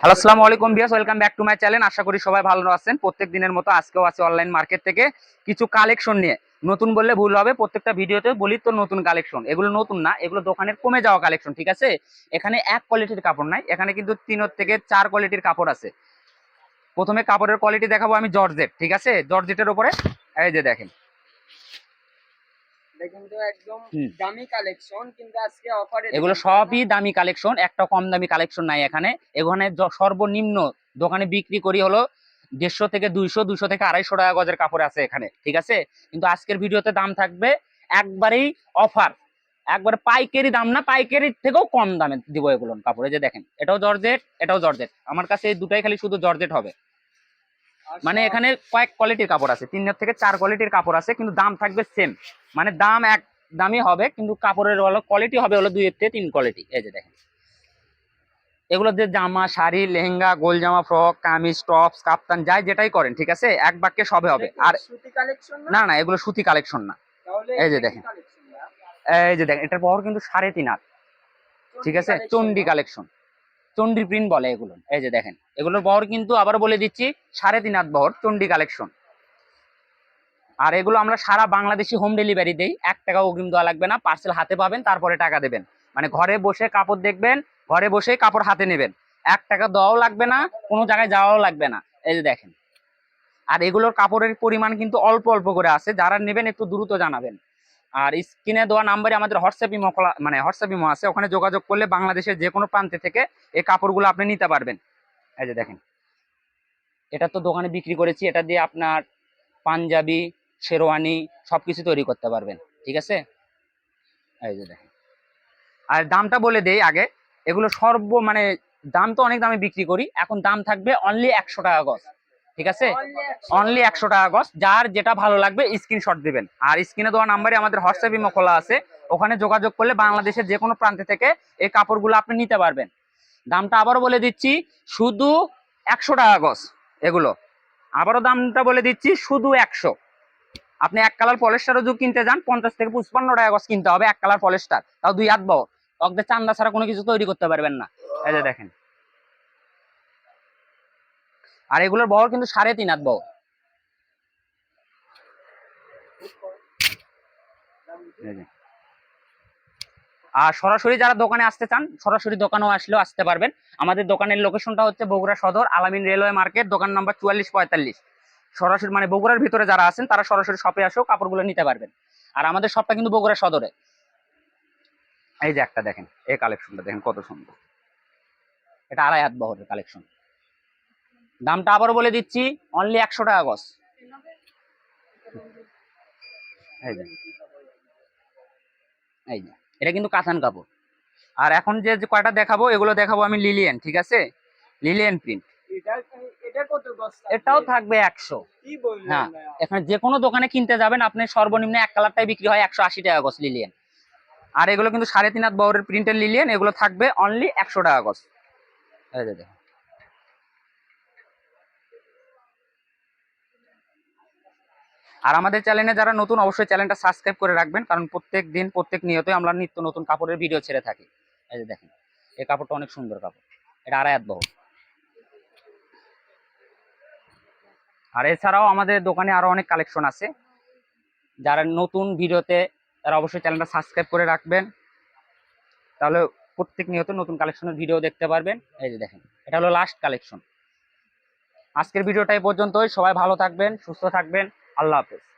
Hello আসসালামু আলাইকুম বিয়াস welcome back to my channel আশা করি সবাই ভালো আছেন। প্রত্যেক দিনের মতো আজকেও আছে অনলাইন মার্কেট থেকে কিছু কালেকশন নিয়ে। নতুন বললে ভুল হবে, প্রত্যেকটা ভিডিওতে বলি তো নতুন কালেকশন এগুলো নতুন না, এগুলো দোকানের কমে যাওয়া কালেকশন ঠিক আছে? এখানে এক কোয়ালিটির কাপড় নাই, এখানে কিন্তু তিন থেকে চার কোয়ালিটির কাপড় আছে। প্রথমে কাপড়ের কোয়ালিটি দেখাবো আমি জর্জেট, ঠিক আছে? জর্জেটের উপরে, এই যে দেখেন। এটা কিন্তু একদম দামি কালেকশন কিন্তু আজকে অফারে এগুলো সবই দামি কালেকশন একটা কম দামি কালেকশন নাই এখানে। এখানে সর্বনিম্ন দোকানে বিক্রি করি হলো দেড়শো থেকে দুইশো দুইশো থেকে আড়াইশো টাকা গজের কাপড় আছে এখানে ঠিক আছে? কিন্তু আজকের ভিডিওতে দাম থাকবে একবারেই অফার একবারে পাইকারি দাম না পাইকারির থেকেও কম দামে দিব এগুলো কাপড় এই যে দেখেন এটাও জর্জেট এটাও জর্জেট। আমার কাছে এই দুটাই খালি শুধু জর্জেট হবে। মানে এখানে কয়েক কোয়ালিটির কাপড় আছে। তিন থেকে চার কোয়ালিটির কাপড় আছে কিন্তু দাম থাকবে সেম মানে দাম এক দামই হবে কিন্তু কাপড়ের হলো কোয়ালিটি হবে হলো দুই থেকে তিন কোয়ালিটি এই যে দেখেন। এগুলো যে জামা শাড়ি লেহেঙ্গা গোল জামা ফ্রক কামিজ টপস কাপ্তান যাই যেটাই করেন ঠিক আছে? এক বাক্যে সবে হবে। আর না? না এগুলো সুতি কালেকশন না। এই যে দেখেন। এই যে দেখেন এটার পর কিন্তু সাড়ে তিন হাত ঠিক আছে? চন্ডি কালেকশন চন্ডি প্রিন্ট বলে এগুলো। এই যে দেখেন, এগুলোর বহর কিন্তু আবার বলে দিচ্ছি সাড়ে তিন হাত বহর চন্ডি কালেকশন। আর এগুলো আমরা সারা বাংলাদেশি হোম ডেলিভারি দেই। এক টাকা অগ্রিম দেওয়া লাগবে না পার্সেল হাতে পাবেন, তারপরে টাকা দেবেন। মানে ঘরে বসে কাপড় দেখবেন, ঘরে বসে কাপড় হাতে নেবেন। এক টাকা দেওয়াও লাগবে না, কোনো জায়গায় যাওয়াও লাগবে না। এই যে দেখেন। আর এগুলোর কাপড়ের পরিমাণ কিন্তু অল্প অল্প করে আছে, যারা নেবেন একটু দ্রুত জানাবেন। আর স্ক্রিনে দেওয়া নাম্বারে আমাদের হোয়াটসঅ্যাপ ইমো খোলা মানে হোয়াটসঅ্যাপ ইমো আছে, ওখানে যোগাযোগ করলে বাংলাদেশের যে কোনো প্রান্তে থেকে এই কাপড়গুলো আপনি নিতে পারবেন। এই যে দেখেন। এটা তো দোকানে বিক্রি করেছি, এটা দিয়ে আপনার পাঞ্জাবি, শেরওয়ানি সব কিছু তৈরি করতে পারবেন, ঠিক আছে? এই যে দেখেন। আর দামটা বলে দেই আগে, এগুলো সর্ব মানে দাম তো অনেক দামে বিক্রি করি, এখন দাম থাকবে অনলি একশো টাকা গজ। ঠিক আছে? অনলি একশো টাকা। গজ। যার যেটা ভালো লাগবে স্ক্রিনশট দিবেন। আর স্ক্রিনে দেওয়া নাম্বারে আমাদের হোয়াটসঅ্যাপ ইমো খোলা আছে। ওখানে যোগাযোগ করলে বাংলাদেশের যে কোনো প্রান্ত থেকে এই কাপড়গুলো আপনি নিতে পারবেন। দামটা আবারও বলে দিচ্ছি শুধু একশো টাকা গজ এগুলো। আবারও দামটা বলে দিচ্ছি শুধু একশো। আপনি এক কালার পলেস্টারও যদি কিনতে যান পঞ্চাশ থেকে পঁচপান্ন টাকা গজ কিনতে হবে এক কালার পলেস্টার। তাও দুই হাত বহর অগদে চান্দা ছাড়া কোনো কিছু তৈরি করতে পারবেন না। এই যে দেখেন। আর এগুলোর বহর কিন্তু সাড়ে তিন হাত বহর। আর সরাসরি যারা দোকানে আসতে চান, সরাসরি দোকানেও আসলেও আসতে পারবেন। আমাদের দোকানের লোকেশনটা হচ্ছে বগুড়া সদর, আলামিন রেলওয়ে মার্কেট, দোকান নাম্বার চুয়াল্লিশ পঁয়তাল্লিশ। সরাসরি মানে বগুড়ার ভিতরে যারা আছেন, তারা সরাসরি শপে আসেও কাপড়গুলো নিতে পারবেন। আর আমাদের শপটা কিন্তু বগুড়া সদরে। এই যে একটা দেখেন, এই কালেকশনটা দেখেন কত সুন্দর। এটা আড়াই হাত বহরের কালেকশন দামটা আবারও বলে দিচ্ছি অনলি একশো টাকা গজ। এই যে এই যে এটা কিন্তু কাতান কাপড়। আর এখন যে কয়টা দেখাবো এগুলো দেখাবো আমি লিলিয়ান ঠিক আছে? লিলিয়ান প্রিন্ট? এটাও থাকবে একশো। কি হ্যাঁ। এখানে যে কোনো দোকানে কিনতে যাবেন আপনি সর্বনিম্ন এক কালারটাই বিক্রি হয় একশো আশি টাকা গজ লিলিয়ান আর এগুলো কিন্তু সাড়ে তিন হাত বহরের প্রিন্টের লিলিয়ান এগুলো থাকবে অনলি একশো টাকা গজ। এই যে দেখুন। আর আমাদের চ্যানেলে যারা নতুন, অবশ্যই চ্যানেলটা সাবস্ক্রাইব করে রাখবেন, কারণ প্রত্যেক দিন, প্রত্যেক নিয়তই আমরা নিত্য নতুন কাপড়ের ভিডিও ছেড়ে থাকি। এই যে দেখেন, এই কাপড়টা অনেক সুন্দর কাপড়। এটা আড়াই হাত বহর আর এছাড়াও আমাদের দোকানে আরও অনেক কালেকশন আছে। যারা নতুন ভিডিওতে, তারা অবশ্যই চ্যানেলটা সাবস্ক্রাইব করে রাখবেন। তাহলে প্রত্যেক নিয়ত নতুন কালেকশনের ভিডিও দেখতে পারবেন। এই যে দেখেন, এটা হলো লাস্ট কালেকশন আজকের ভিডিওটা এই পর্যন্তই। সবাই ভালো থাকবেন, সুস্থ থাকবেন। আল্লাহ হাফেজ।